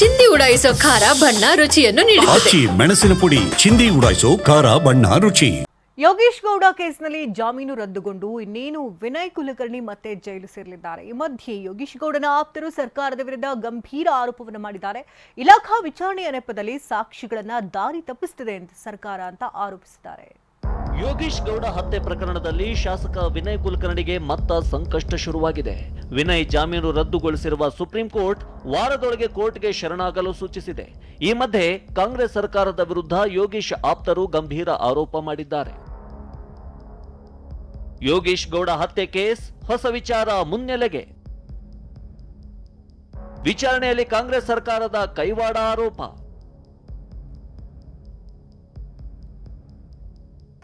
ಚಿಂದಿ ಉಡಾಯಿಸೋ ಖಾರ ಬಣ್ಣ ರುಚಿಯನ್ನು ನೀಡುತ್ತದೆ. ಆಚಿ ಮೆಣಸಿನ ಪುಡಿ ಚಿಂದಿ ಉಡಾಯಿಸೋ ಖಾರ ಬಣ್ಣ ರುಚಿ. ಯೋಗೇಶ್ ಗೌಡ ಕೇಸ್ನಲ್ಲಿ ಜಾಮೀನು ರದ್ದುಗೊಂಡು ಇನ್ನೇನು ವಿನಯ್ ಕುಲಕರ್ಣಿ ಮತ್ತೆ ಜೈಲು ಸೇರಲಿದ್ದಾರೆ. ಈ ಮಧ್ಯೆ ಯೋಗೀಶ್ ಗೌಡನ ಆಪ್ತರು ಸರ್ಕಾರದ ವಿರುದ್ಧ ಗಂಭೀರ ಆರೋಪವನ್ನು ಮಾಡಿದ್ದಾರೆ. ಇಲಾಖಾ ವಿಚಾರಣೆಯ ನೆಪದಲ್ಲಿ ಸಾಕ್ಷಿಗಳನ್ನ ದಾರಿ ತಪ್ಪಿಸುತ್ತಿದೆ ಅಂತ ಸರ್ಕಾರ ಅಂತ ಆರೋಪಿಸಿದ್ದಾರೆ. ಯೋಗೀಶ್ ಗೌಡ ಹತ್ಯೆ ಪ್ರಕರಣದಲ್ಲಿ ಶಾಸಕ ವಿನಯ್ ಕುಲಕರ್ಣಿಗೆ ಮತ್ತ ಸಂಕಷ್ಟ ಶುರುವಾಗಿದೆ. ವಿನಯ್ ಜಾಮೀನು ರದ್ದುಗೊಳಿಸಿರುವ ಸುಪ್ರೀಂ ಕೋರ್ಟ್ ವಾರದೊಳಗೆ ಕೋರ್ಟ್ಗೆ ಶರಣಾಗಲು ಸೂಚಿಸಿದೆ. ಈ ಮಧ್ಯೆ ಕಾಂಗ್ರೆಸ್ ಸರ್ಕಾರದ ವಿರುದ್ಧ ಯೋಗೀಶ್ ಆಪ್ತರು ಗಂಭೀರ ಆರೋಪ ಮಾಡಿದ್ದಾರೆ. ಯೋಗೀಶ್ ಗೌಡ ಹತ್ಯೆ ಕೇಸ್ ಹೊಸ ವಿಚಾರ ಮುನ್ನೆಲೆಗೆ. ವಿಚಾರಣೆಯಲ್ಲಿ ಕಾಂಗ್ರೆಸ್ ಸರ್ಕಾರದ ಕೈವಾಡ ಆರೋಪ.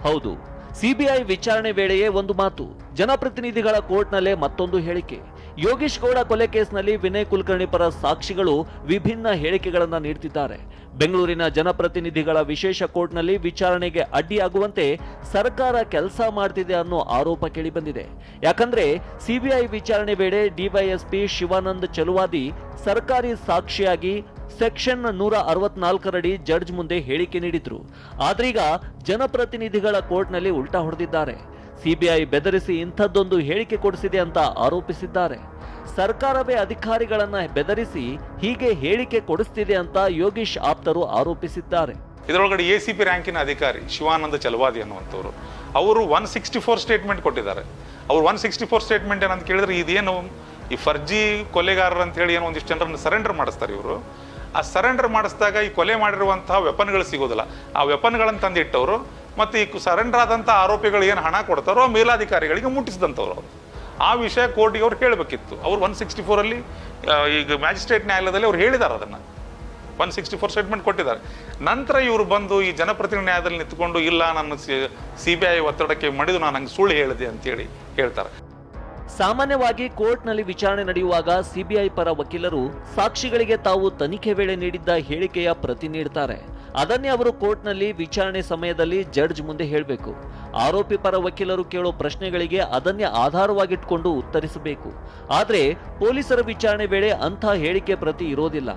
ಹೌದು. ಸಿಬಿಐ ವಿಚಾರಣೆ ವೇಳೆಯೇ ಒಂದು ಮಾತು. ಜನಪ್ರತಿನಿಧಿಗಳ ಕೋರ್ಟ್ನಲ್ಲೇ ಮತ್ತೊಂದು ಹೇಳಿಕೆ. ಯೋಗೀಶ್ ಗೌಡ ಕೊಲೆ ಕೇಸ್ನಲ್ಲಿ ವಿನಯ್ ಕುಲಕರ್ಣಿ ಪರ ಸಾಕ್ಷಿಗಳು ವಿಭಿನ್ನ ಹೇಳಿಕೆಗಳನ್ನು ನೀಡುತ್ತಿದ್ದಾರೆ ಬೆಂಗಳೂರಿನ ಜನಪ್ರತಿನಿಧಿಗಳ ವಿಶೇಷ ಕೋರ್ಟ್ನಲ್ಲಿ ವಿಚಾರಣೆಗೆ ಅಡ್ಡಿಯಾಗುವಂತೆ ಸರ್ಕಾರ ಕೆಲಸ ಮಾಡ್ತಿದೆ ಅನ್ನೋ ಆರೋಪ ಕೇಳಿಬಂದಿದೆ. ಯಾಕಂದ್ರೆ ಸಿಬಿಐ ವಿಚಾರಣೆ ವೇಳೆ ಡಿವೈಎಸ್ಪಿ ಶಿವಾನಂದ್ ಚಲುವಾದಿ ಸರ್ಕಾರಿ ಸಾಕ್ಷಿಯಾಗಿ ಸೆಕ್ಷನ್ ನೂರ ಅರವತ್ನಾಲ್ಕರಡಿ ಜಡ್ಜ್ ಮುಂದೆ ಹೇಳಿಕೆ ನೀಡಿದ್ರು. ಆದ್ರೀಗ ಜನಪ್ರತಿನಿಧಿಗಳ ಕೋರ್ಟ್ನಲ್ಲಿ ಉಲ್ಟಾ ಹೊಡೆದಿದ್ದಾರೆ. ಸಿಬಿಐ ಬೆದರಿಸಿ ಇಂಥದ್ದೊಂದು ಹೇಳಿಕೆ ಕೊಡಿಸಿದೆ ಅಂತ ಆರೋಪಿಸಿದ್ದಾರೆ. ಸರ್ಕಾರವೇ ಅಧಿಕಾರಿಗಳನ್ನ ಬೆದರಿಸಿ ಹೀಗೆ ಹೇಳಿಕೆ ಕೊಡಿಸ್ತಿದೆ ಅಂತ ಯೋಗೀಶ್ ಆಪ್ತರು ಆರೋಪಿಸಿದ್ದಾರೆ. ಇದರೊಳಗಡೆ ಎ ಸಿ ಪಿ ರ್ಯಾಂಕಿನ ಅಧಿಕಾರಿ ಶಿವಾನಂದ ಚಲವಾದಿ ಅನ್ನುವಂಥವ್ರು, ಅವರು ಒನ್ ಸಿಕ್ಸ್ಟಿ ಫೋರ್ ಸ್ಟೇಟ್ಮೆಂಟ್ ಕೊಟ್ಟಿದ್ದಾರೆ. ಅವ್ರು ಒನ್ ಸಿಕ್ಸ್ಟಿ ಫೋರ್ ಸ್ಟೇಟ್ಮೆಂಟ್ ಏನಂತ ಕೇಳಿದ್ರೆ ಇದೇನು ಈ ಫರ್ಜಿ ಕೊಲೆಗಾರರು ಅಂತ ಹೇಳಿ ಏನೋ ಒಂದಿಷ್ಟು ಜನರನ್ನು ಸರೆಂಡರ್ ಮಾಡಿಸ್ತಾರೆ ಇವರು. ಆ ಸರೆಂಡರ್ ಮಾಡಿಸಿದಾಗ ಈ ಕೊಲೆ ಮಾಡಿರುವಂತಹ ವೆಪನ್ಗಳು ಸಿಗೋದಿಲ್ಲ. ಆ ವೆಪನ್ಗಳನ್ನು ತಂದಿಟ್ಟವರು ಮತ್ತು ಈ ಸರೆಂಡರ್ ಆದಂಥ ಆರೋಪಿಗಳು ಏನು ಹಣ ಕೊಡ್ತಾರೋ ಮೇಲಾಧಿಕಾರಿಗಳಿಗೆ ಮುಟ್ಟಿಸಿದಂಥವ್ರು ಅವರು. ಆ ವಿಷಯ ಕೋರ್ಟಿಗೆ ಅವ್ರು ಹೇಳಬೇಕಿತ್ತು. ಅವ್ರು ಒನ್ ಸಿಕ್ಸ್ಟಿ ಫೋರಲ್ಲಿ ಈಗ ಮ್ಯಾಜಿಸ್ಟ್ರೇಟ್ ನ್ಯಾಯಾಲಯದಲ್ಲಿ ಅವ್ರು ಹೇಳಿದ್ದಾರೆ ಅದನ್ನು. ಒನ್ ಸಿಕ್ಸ್ಟಿ ಫೋರ್ ಸ್ಟೇಟ್ಮೆಂಟ್ ಕೊಟ್ಟಿದ್ದಾರೆ. ನಂತರ ಇವರು ಬಂದು ಈ ಜನಪ್ರತಿನಿಧಿ ನ್ಯಾಯದಲ್ಲಿ ನಿಂತ್ಕೊಂಡು, ಇಲ್ಲ, ನನ್ನ ಸಿ ಬಿ ಐ ಒತ್ತಡಕ್ಕೆ ಮಡಿದು, ನಾನು ಹಂಗೆ ಸುಳ್ಳು ಹೇಳಿದೆ ಅಂತೇಳಿ ಹೇಳ್ತಾರೆ. ಸಾಮಾನ್ಯವಾಗಿ ಕೋರ್ಟ್ನಲ್ಲಿ ವಿಚಾರಣೆ ನಡೆಯುವಾಗ ಸಿಬಿಐ ಪರ ವಕೀಲರು ಸಾಕ್ಷಿಗಳಿಗೆ ತಾವು ತನಿಖೆ ವೇಳೆ ನೀಡಿದ್ದ ಹೇಳಿಕೆಯ ಪ್ರತಿ ನೀಡುತ್ತಾರೆ ಅದನ್ನೇ ಅವರು ಕೋರ್ಟ್ನಲ್ಲಿ ವಿಚಾರಣೆ ಸಮಯದಲ್ಲಿ ಜಡ್ಜ್ ಮುಂದೆ ಹೇಳಬೇಕು. ಆರೋಪಿ ಪರ ವಕೀಲರು ಕೇಳೋ ಪ್ರಶ್ನೆಗಳಿಗೆ ಅದನ್ನೇ ಆಧಾರವಾಗಿಟ್ಕೊಂಡು ಉತ್ತರಿಸಬೇಕು. ಆದರೆ ಪೊಲೀಸರ ವಿಚಾರಣೆ ವೇಳೆ ಅಂಥ ಹೇಳಿಕೆ ಪ್ರತಿ ಇರೋದಿಲ್ಲ.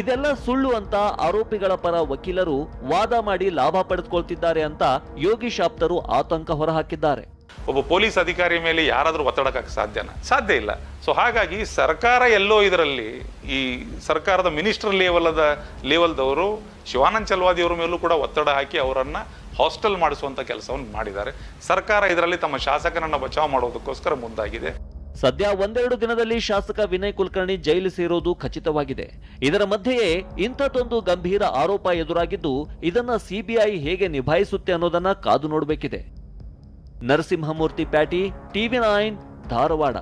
ಇದೆಲ್ಲ ಸುಳ್ಳು ಅಂತ ಆರೋಪಿಗಳ ಪರ ವಕೀಲರು ವಾದ ಮಾಡಿ ಲಾಭ ಪಡೆದುಕೊಳ್ತಿದ್ದಾರೆ ಅಂತ ಯೋಗಿ ಶಾಪ್ತರು ಆತಂಕ ಹೊರಹಾಕಿದ್ದಾರೆ. ಒಬ್ಬ ಪೊಲೀಸ್ ಅಧಿಕಾರಿ ಮೇಲೆ ಯಾರಾದರೂ ಒತ್ತಡಕ್ಕೆ ಸಾಧ್ಯನಾ? ಸಾಧ್ಯ ಇಲ್ಲ. ಸೊ ಹಾಗಾಗಿ ಸರ್ಕಾರ ಎಲ್ಲೋ ಇದರಲ್ಲಿ ಈ ಸರ್ಕಾರದ ಮಿನಿಸ್ಟರ್ ಲೆವೆಲದ ಲೆವೆಲ್ದವರು ಶಿವಾನಂದ್ ಚಲ್ವಾದಿಯವ್ರ ಮೇಲೂ ಕೂಡ ಒತ್ತಡ ಹಾಕಿ ಅವರನ್ನು ಹಾಸ್ಟೆಲ್ ಮಾಡಿಸುವಂಥ ಕೆಲಸವನ್ನು ಮಾಡಿದ್ದಾರೆ. ಸರ್ಕಾರ ಇದರಲ್ಲಿ ತಮ್ಮ ಶಾಸಕನನ್ನು ಬಚಾವ್ ಮಾಡೋದಕ್ಕೋಸ್ಕರ ಮುಂದಾಗಿದೆ. ಸದ್ಯ ಒಂದೆರಡು ದಿನದಲ್ಲಿ ಶಾಸಕ ವಿನಯ್ ಕುಲಕರ್ಣಿ ಜೈಲು ಸೇರೋದು ಖಚಿತವಾಗಿದೆ. ಇದರ ಮಧ್ಯೆಯೇ ಇಂಥದ್ದೊಂದು ಗಂಭೀರ ಆರೋಪ ಎದುರಾಗಿದ್ದು ಇದನ್ನ ಸಿಬಿಐ ಹೇಗೆ ನಿಭಾಯಿಸುತ್ತೆ ಅನ್ನೋದನ್ನ ಕಾದು ನೋಡಬೇಕಿದೆ. Narasimhamurthy Pyati TV nine Dharwad